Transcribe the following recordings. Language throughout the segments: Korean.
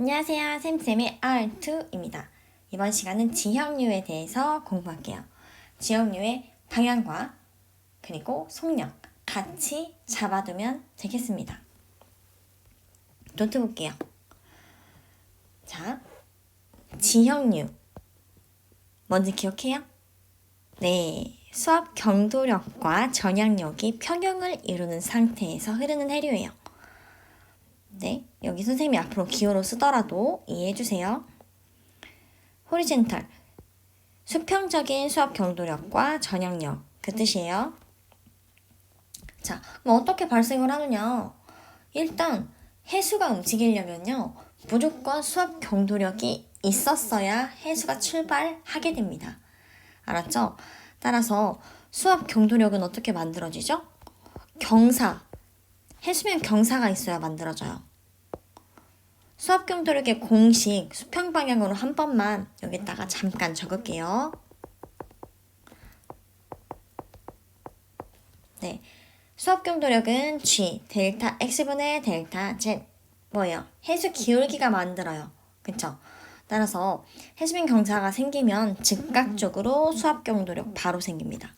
안녕하세요. 쌤쌤의 R2입니다. 이번 시간은 지형류에 대해서 공부할게요. 지형류의 방향과 그리고 속력 같이 잡아두면 되겠습니다. 노트 볼게요. 자, 지형류. 뭔지 기억해요? 네, 수압 경도력과 전향력이 평형을 이루는 상태에서 흐르는 해류예요. 네, 여기 선생님이 앞으로 기호로 쓰더라도 이해해 주세요. 호리젠탈, 수평적인 수압 경도력과 전향력 그 뜻이에요. 자, 그럼 어떻게 발생을 하느냐? 일단 해수가 움직이려면요, 무조건 수압 경도력이 있었어야 해수가 출발하게 됩니다. 알았죠? 따라서 수압 경도력은 어떻게 만들어지죠? 경사, 해수면 경사가 있어야 만들어져요. 수압 경도력의 공식 수평 방향으로 한 번만 여기다가 잠깐 적을게요. 네. 수압 경도력은 G, 델타 X분의 델타 Z. 뭐예요? 해수 기울기가 만들어요. 그쵸? 따라서 해수면 경사가 생기면 즉각적으로 수압 경도력 바로 생깁니다.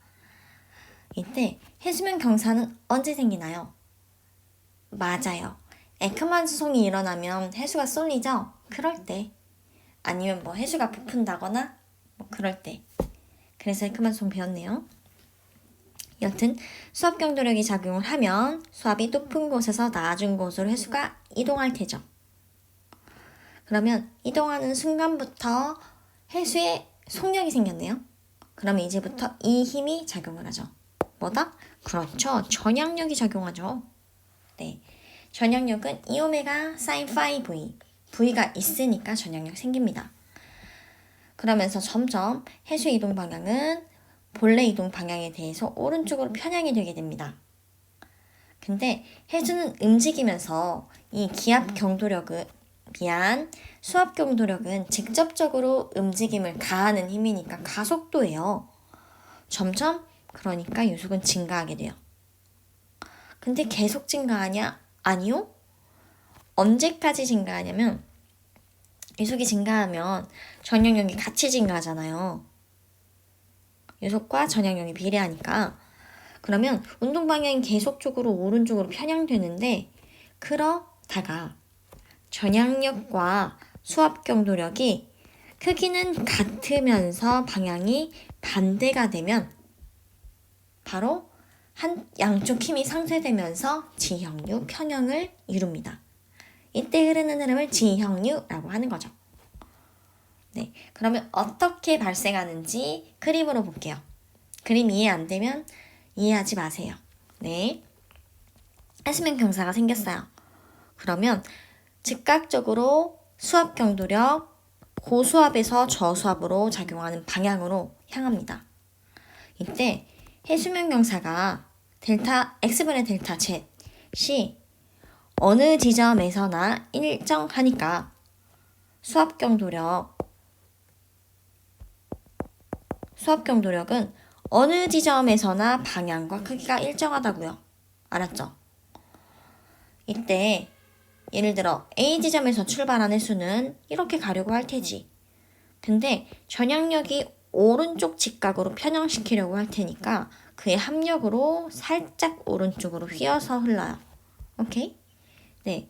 이때 해수면 경사는 언제 생기나요? 맞아요. 에크만 수송이 일어나면 해수가 쏠리죠? 그럴 때. 아니면 뭐 해수가 부푼다거나 뭐 그럴 때. 그래서 에크만 수송 배웠네요. 여튼 수압 경도력이 작용을 하면 수압이 높은 곳에서 낮은 곳으로 해수가 이동할 테죠. 그러면 이동하는 순간부터 해수에 속력이 생겼네요. 그러면 이제부터 이 힘이 작용을 하죠. 뭐다? 그렇죠. 전향력이 작용하죠. 네. 전향력은 2오메가 사인 파이 V. V가 있으니까 전향력 생깁니다. 그러면서 점점 해수 이동 방향은 본래 이동 방향에 대해서 오른쪽으로 편향이 되게 됩니다. 근데 해수는 움직이면서 이 기압 경도력은 미안 수압 경도력은 직접적으로 움직임을 가하는 힘이니까 가속도예요. 점점 그러니까 유속은 증가하게 돼요. 근데 계속 증가하냐? 아니요. 언제까지 증가하냐면 유속이 증가하면 전향력이 같이 증가하잖아요. 유속과 전향력이 비례하니까 그러면 운동 방향이 계속적으로 오른쪽으로 편향되는데 그러다가 전향력과 수압 경도력이 크기는 같으면서 방향이 반대가 되면 바로 한 양쪽 힘이 상쇄되면서 지형류 평형을 이룹니다. 이때 흐르는 흐름을 지형류라고 하는 거죠. 네, 그러면 어떻게 발생하는지 그림으로 볼게요. 그림 이해 안 되면 이해하지 마세요. 네. 해수면 경사가 생겼어요. 그러면 즉각적으로 수압 경도력 고수압에서 저수압으로 작용하는 방향으로 향합니다. 이때 해수면 경사가 델타 x분의 델타 z이 어느 지점에서나 일정하니까 수압 경도력 수압 경도력은 어느 지점에서나 방향과 크기가 일정하다고요. 알았죠? 이때 예를 들어 A 지점에서 출발한 해수는 이렇게 가려고 할 테지. 근데 전향력이 오른쪽 직각으로 편향시키려고 할 테니까 그의 합력으로 살짝 오른쪽으로 휘어서 흘러요. 오케이? 네.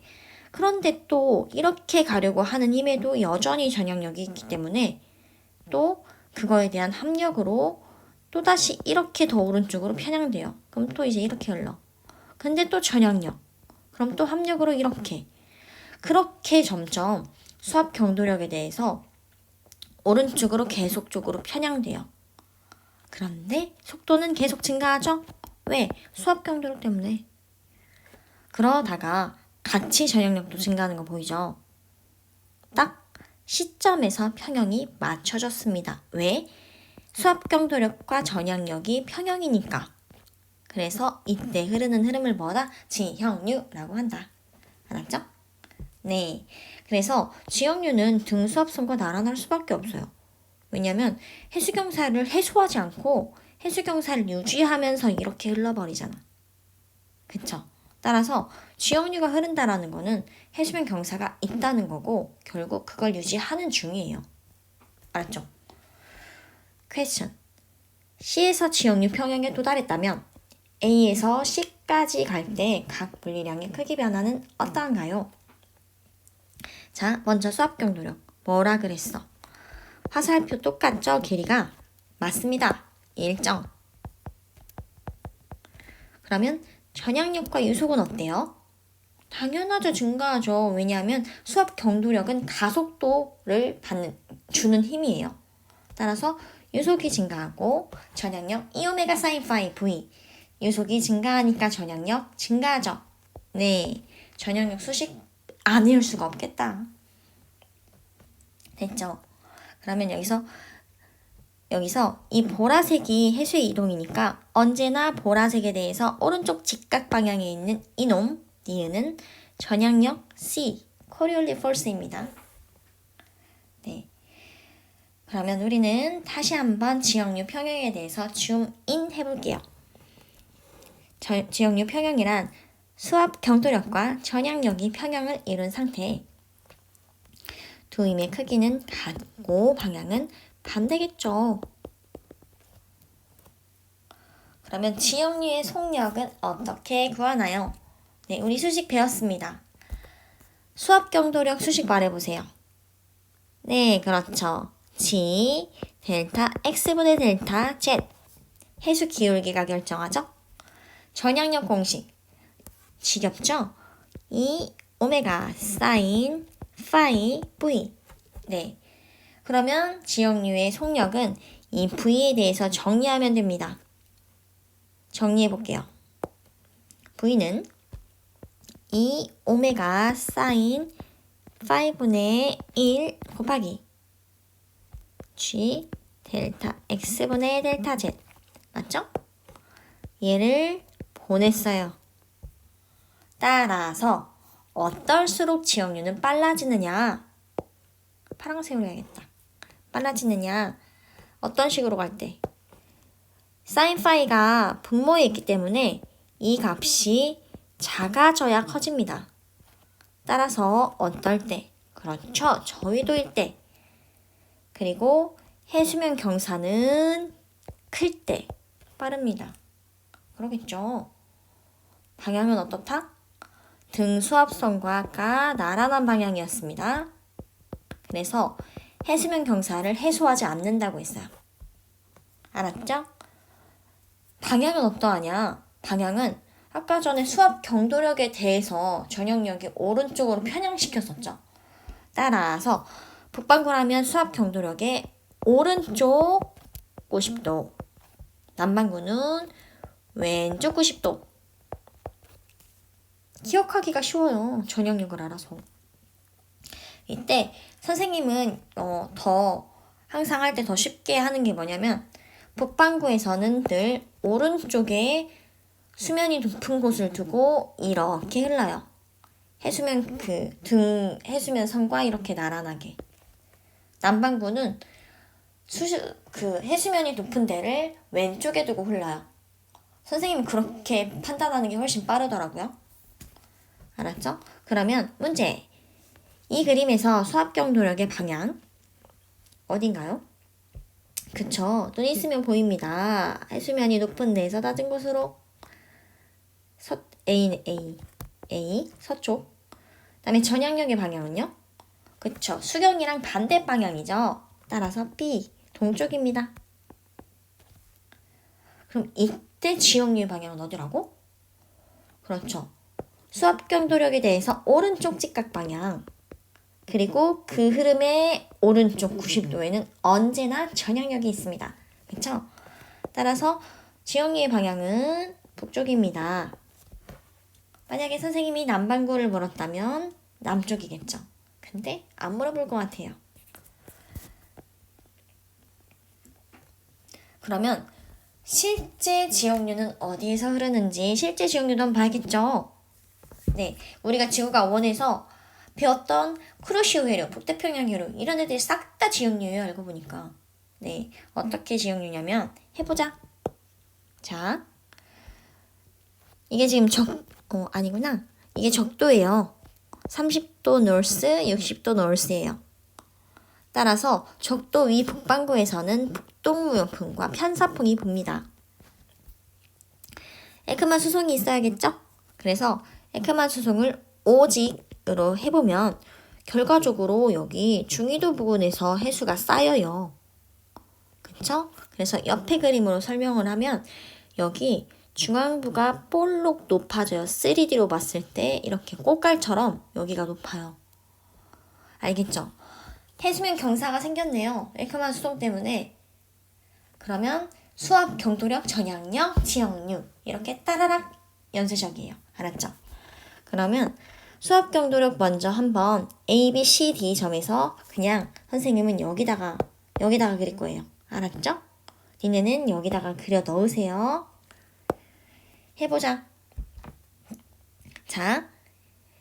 그런데 또 이렇게 가려고 하는 힘에도 여전히 전향력이 있기 때문에 또 그거에 대한 합력으로 또다시 이렇게 더 오른쪽으로 편향돼요. 그럼 또 이제 이렇게 흘러. 근데 또 전향력. 그럼 또 합력으로 이렇게. 그렇게 점점 수압 경도력에 대해서 오른쪽으로 계속적으로 편향돼요. 그런데 속도는 계속 증가하죠? 왜? 수압 경도력 때문에. 그러다가 같이 전향력도 증가하는 거 보이죠? 딱 시점에서 평형이 맞춰졌습니다. 왜? 수압 경도력과 전향력이 평형이니까. 그래서 이때 흐르는 흐름을 뭐다? 지형류라고 한다. 알았죠? 네. 그래서 지형류는 등수합선과 나란할 수밖에 없어요. 왜냐면 해수경사를 해소하지 않고 해수경사를 유지하면서 이렇게 흘러버리잖아. 그쵸? 따라서 지역류가 흐른다라는 거는 해수면 경사가 있다는 거고 결국 그걸 유지하는 중이에요. 알았죠? question. C에서 지역류 평형에 도달했다면 A에서 C까지 갈 때 각 물리량의 크기 변화는 어떠한가요? 자, 먼저 수압 경도력. 뭐라 그랬어? 화살표 똑같죠? 길이가? 맞습니다. 일정. 그러면 전향력과 유속은 어때요? 당연하죠. 증가하죠. 왜냐하면 수압 경도력은 가속도를 받는, 주는 힘이에요. 따라서 유속이 증가하고 전향력 2오메가 사인 파이 V 유속이 증가하니까 전향력 증가하죠. 네. 전향력 수식 안 외울 수가 없겠다. 됐죠? 그러면 여기서 여기서 이 보라색이 해수의 이동이니까 언제나 보라색에 대해서 오른쪽 직각 방향에 있는 이놈 니은은 전향력 C 코리올리 폴스입니다. 네. 그러면 우리는 다시 한번 지역류 평형에 대해서 줌인 해볼게요. 저, 지역류 평형이란 수압 경도력과 전향력이 평형을 이룬 상태. 두 힘의 크기는 같고 방향은 반대겠죠. 그러면 지역류의 속력은 어떻게 구하나요? 네, 우리 수식 배웠습니다. 수압 경도력 수식 말해보세요. 네, 그렇죠. G, 델타 X분의 델타 Z. 해수 기울기가 결정하죠? 전향력 공식. 지겹죠? 이 오메가 사인 파이 V. 네. 그러면 지역류의 속력은 이 V에 대해서 정리하면 됩니다. 정리해 볼게요. V는 2 오메가 사인 5분의 1 곱하기 G 델타 X분의 델타 Z 맞죠? 얘를 보냈어요. 따라서 어떨수록 지역류는 빨라지느냐 파란색으로 해야겠다. 빨라지느냐 어떤 식으로 갈 때? 사인 파이가 분모에 있기 때문에 이 값이 작아져야 커집니다. 따라서 어떨 때? 그렇죠. 저위도일 때. 그리고 해수면 경사는 클 때 빠릅니다. 그러겠죠. 방향은 어떻다? 등 수압선과 가 나란한 방향이었습니다. 그래서 해수면 경사를 해소하지 않는다고 했어요. 알았죠? 방향은 어떠하냐? 방향은 아까 전에 수압 경도력에 대해서 전형력이 오른쪽으로 편향시켰었죠. 따라서 북반구라면 수압 경도력의 오른쪽 90도, 남반구는 왼쪽 90도. 기억하기가 쉬워요. 전형력을 알아서. 이때 선생님은 어, 더 항상 할 때 더 쉽게 하는 게 뭐냐면 북반구에서는 늘 오른쪽에 수면이 높은 곳을 두고 이렇게 흘러요. 해수면 그 등 해수면 선과 이렇게 나란하게. 남반구는 수시, 그 해수면이 높은 데를 왼쪽에 두고 흘러요. 선생님은 그렇게 판단하는 게 훨씬 빠르더라고요. 알았죠? 그러면 문제. 이 그림에서 수압경 도력의 방향 어딘가요? 그쵸. 눈 있으면 보입니다. 해수면이 높은 데에서 낮은 곳으로 서, A는 A, A, 서쪽. 그 다음에 전향력의 방향은요? 그쵸. 수경이랑 반대 방향이죠. 따라서 B, 동쪽입니다. 그럼 이때 지역류의 방향은 어디라고? 그렇죠. 수압 경 도력에 대해서 오른쪽 직각 방향. 그리고 그 흐름의 오른쪽 90도에는 언제나 전향력이 있습니다. 그렇죠? 따라서 지영이의 방향은 북쪽입니다. 만약에 선생님이 남반구를 물었다면 남쪽이겠죠. 근데 안 물어볼 것 같아요. 그러면 실제 지역류는 어디에서 흐르는지 실제 지역류도 한번 봐야겠죠. 네, 우리가 지구가 원에서 배웠던 크루시오 회로, 북태평양 회로 이런 애들이 싹 다 지역류예요. 알고 보니까. 네, 어떻게 지역류냐면 해보자. 자, 이게 지금 적 어, 아니구나. 이게 적도예요. 30도 노스, 60도 노스예요. 따라서 적도 위 북반구에서는 북동무용풍과 편사풍이 붑니다. 에크만 수송이 있어야겠죠? 그래서 에크만 수송을 오직으로 해보면 결과적으로 여기 중위도 부근에서 해수가 쌓여요. 그쵸? 그래서 옆에 그림으로 설명을 하면 여기 중앙부가 볼록 높아져요. 3D로 봤을 때 이렇게 꽃갈처럼 여기가 높아요. 알겠죠? 해수면 경사가 생겼네요. 에크만 수송 때문에. 그러면 수압, 경도력, 전향력, 지역류 이렇게 따라락 연쇄적이에요. 알았죠? 그러면 수압 경도력 먼저 한번 A, B, C, D 점에서 그냥 선생님은 여기다가 여기다가 그릴 거예요. 알았죠? 니네는 여기다가 그려 넣으세요. 해보자. 자,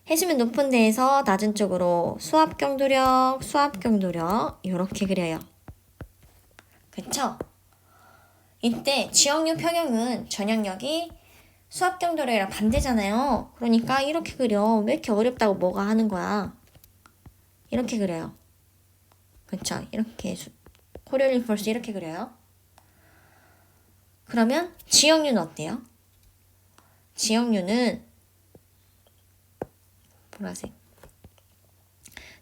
해수면 높은 데에서 낮은 쪽으로 수압 경도력, 수압 경도력 이렇게 그려요. 그쵸? 이때 지역류 평형은 전향력이 수압 경도력이랑 반대잖아요. 그러니까 이렇게 그려. 왜 이렇게 어렵다고 뭐가 하는 거야? 이렇게 그려요. 그쵸? 이렇게 수, 코리올린 폴스 이렇게 그려요. 그러면 지역류는 어때요? 지역류는 보라색.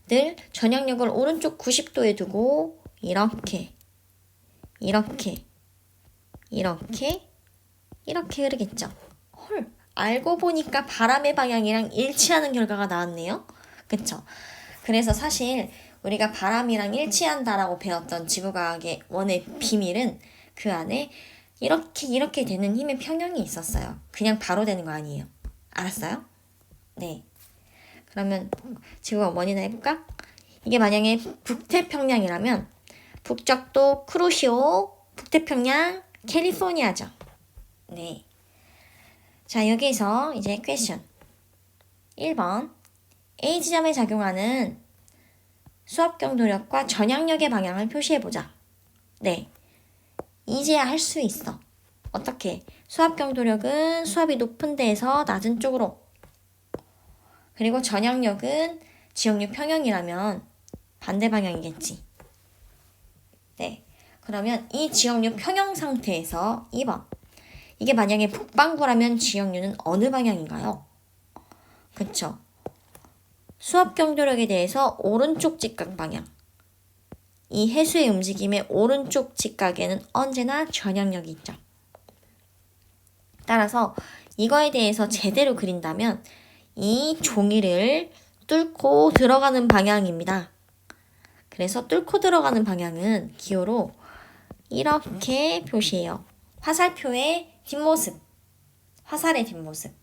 늘 전향력을 오른쪽 90도에 두고 이렇게 이렇게 이렇게 이렇게 흐르겠죠. 헐 알고 보니까 바람의 방향이랑 일치하는 결과가 나왔네요. 그쵸? 그래서 사실 우리가 바람이랑 일치한다라고 배웠던 지구과학의 원의 비밀은 그 안에 이렇게 이렇게 되는 힘의 평형이 있었어요. 그냥 바로 되는 거 아니에요. 알았어요? 네. 그러면 지구가 원이나 해볼까? 이게 만약에 북태평양이라면 북적도 크루시오, 북태평양 캘리포니아죠. 네. 자, 여기서 이제 퀘션. 1번. A 지점에 작용하는 수압 경도력과 전향력의 방향을 표시해 보자. 네. 이제야 할 수 있어. 어떻게? 수압 경도력은 수압이 높은 데에서 낮은 쪽으로. 그리고 전향력은 지역류 평형이라면 반대 방향이겠지. 네. 그러면 이 지역류 평형 상태에서 2번. 이게 만약에 북반구라면 지역류는 어느 방향인가요? 그쵸? 수압 경도력에 대해서 오른쪽 직각 방향. 이 해수의 움직임의 오른쪽 직각에는 언제나 전향력이 있죠. 따라서 이거에 대해서 제대로 그린다면 이 종이를 뚫고 들어가는 방향입니다. 그래서 뚫고 들어가는 방향은 기호로 이렇게 표시해요. 화살표의 뒷모습, 화살의 뒷모습.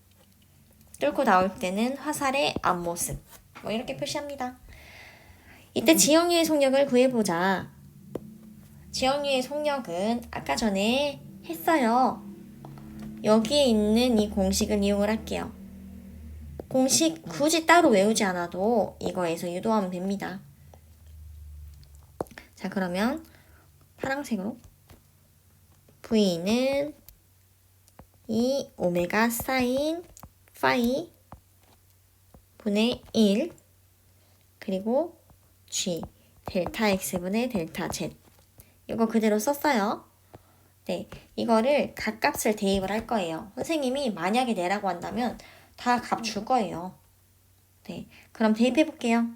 뚫고 나올 때는 화살의 앞모습. 뭐 이렇게 표시합니다. 이때 지역류의 속력을 구해보자. 지역류의 속력은 아까 전에 했어요. 여기에 있는 이 공식을 이용을 할게요. 공식 굳이 따로 외우지 않아도 이거에서 유도하면 됩니다. 자, 그러면 파란색으로 V는 이 오메가 사인 파이 분의 1 그리고 G 델타 X분의 델타 Z 이거 그대로 썼어요. 네, 이거를 각값을 대입을 할 거예요. 선생님이 만약에 내라고 한다면 다 값 줄 거예요. 네, 그럼 대입해 볼게요.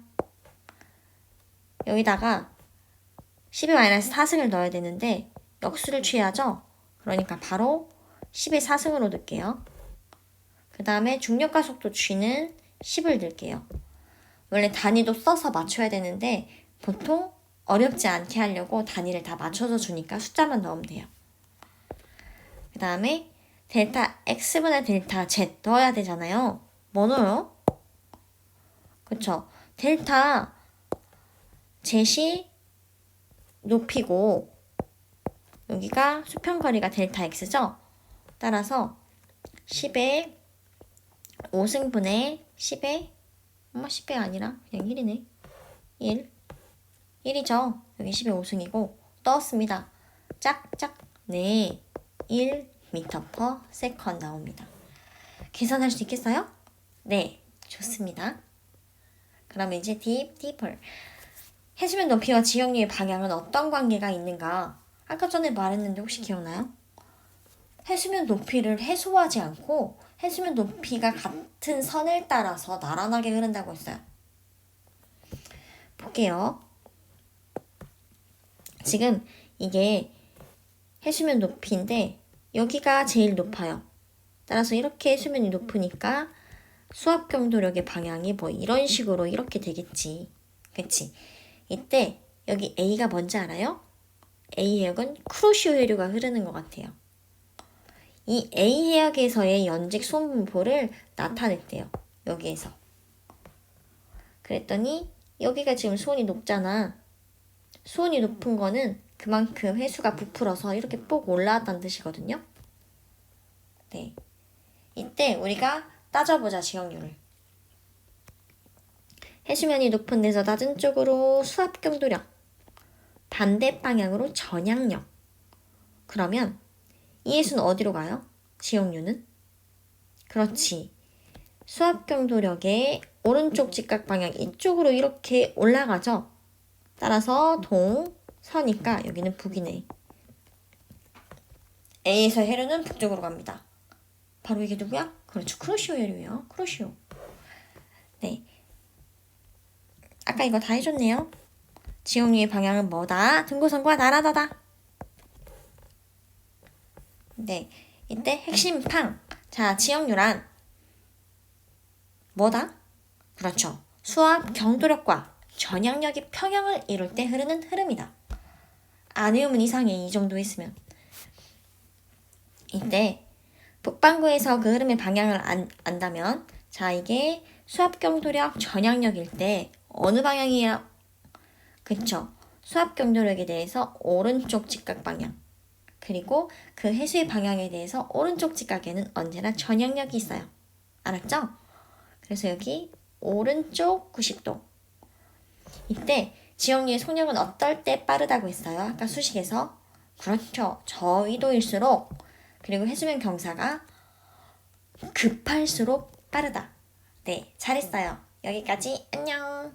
여기다가 12-4승을 넣어야 되는데 역수를 취해야죠. 그러니까 바로 10의 4승으로 넣을게요. 그 다음에 중력과 속도 G는 10을 넣을게요. 원래 단위도 써서 맞춰야 되는데 보통 어렵지 않게 하려고 단위를 다 맞춰서 주니까 숫자만 넣으면 돼요. 그 다음에 델타 x분의 델타 z 넣어야 되잖아요. 뭐 넣어요? 그쵸? 델타 z이 높이고 여기가 수평거리가 델타 x죠? 따라서 10의 5승분의 10의 엄마 10배 아니라 그냥 1이네. 1. 1이죠. 여기 10의 5승이고 넣었습니다. 짝짝 네. 1m per second 나옵니다. 계산할 수 있겠어요? 네, 좋습니다. 그러면 이제 deep, deeper. 해수면 높이와 지역류의 방향은 어떤 관계가 있는가? 아까 전에 말했는데 혹시 기억나요? 해수면 높이를 해소하지 않고 해수면 높이가 같은 선을 따라서 나란하게 흐른다고 했어요. 볼게요. 지금 이게 해수면 높이인데 여기가 제일 높아요. 따라서 이렇게 해수면이 높으니까 수압 경도력의 방향이 뭐 이런 식으로 이렇게 되겠지. 그치? 이때 여기 A가 뭔지 알아요? A 해역은 크로시오 해류가 흐르는 것 같아요. 이 A 해역에서의 연직 수온분포를 나타냈대요. 여기에서. 그랬더니 여기가 지금 수온이 높잖아. 수온이 높은 거는 그만큼 해수가 부풀어서 이렇게 뽁 올라왔다는 뜻이거든요. 네. 이때 우리가 따져보자 지역률을. 해수면이 높은 데서 낮은 쪽으로 수압 경도력. 반대 방향으로 전향력. 그러면 이 해수는 어디로 가요? 지역류는? 그렇지. 수압 경도력의 오른쪽 직각 방향 이쪽으로 이렇게 올라가죠. 따라서 동, 서니까 여기는 북이네. A에서 해류는 북쪽으로 갑니다. 바로 이게 누구야? 그렇죠. 크로시오 해류예요. 크로시오. 네. 아까 이거 다 해줬네요. 지역류의 방향은 뭐다? 등고선과 나라다다. 네. 이때 핵심 팡. 자, 지역류란 뭐다? 그렇죠. 수압 경도력과 전향력이 평형을 이룰 때 흐르는 흐름이다. 안 외우면 이상해. 이 정도 했으면. 이때 북반구에서 그 흐름의 방향을 안, 안다면 자 이게 수압 경도력 전향력일 때 어느 방향이야? 그쵸. 수압 경도력에 대해서 오른쪽 직각 방향. 그리고 그 해수의 방향에 대해서 오른쪽 직각에는 언제나 전향력이 있어요. 알았죠? 그래서 여기 오른쪽 90도. 이때 지역류의 속력은 어떨 때 빠르다고 했어요? 아까 수식에서. 그렇죠. 저위도일수록 그리고 해수면 경사가 급할수록 빠르다. 네, 잘했어요. 여기까지 안녕.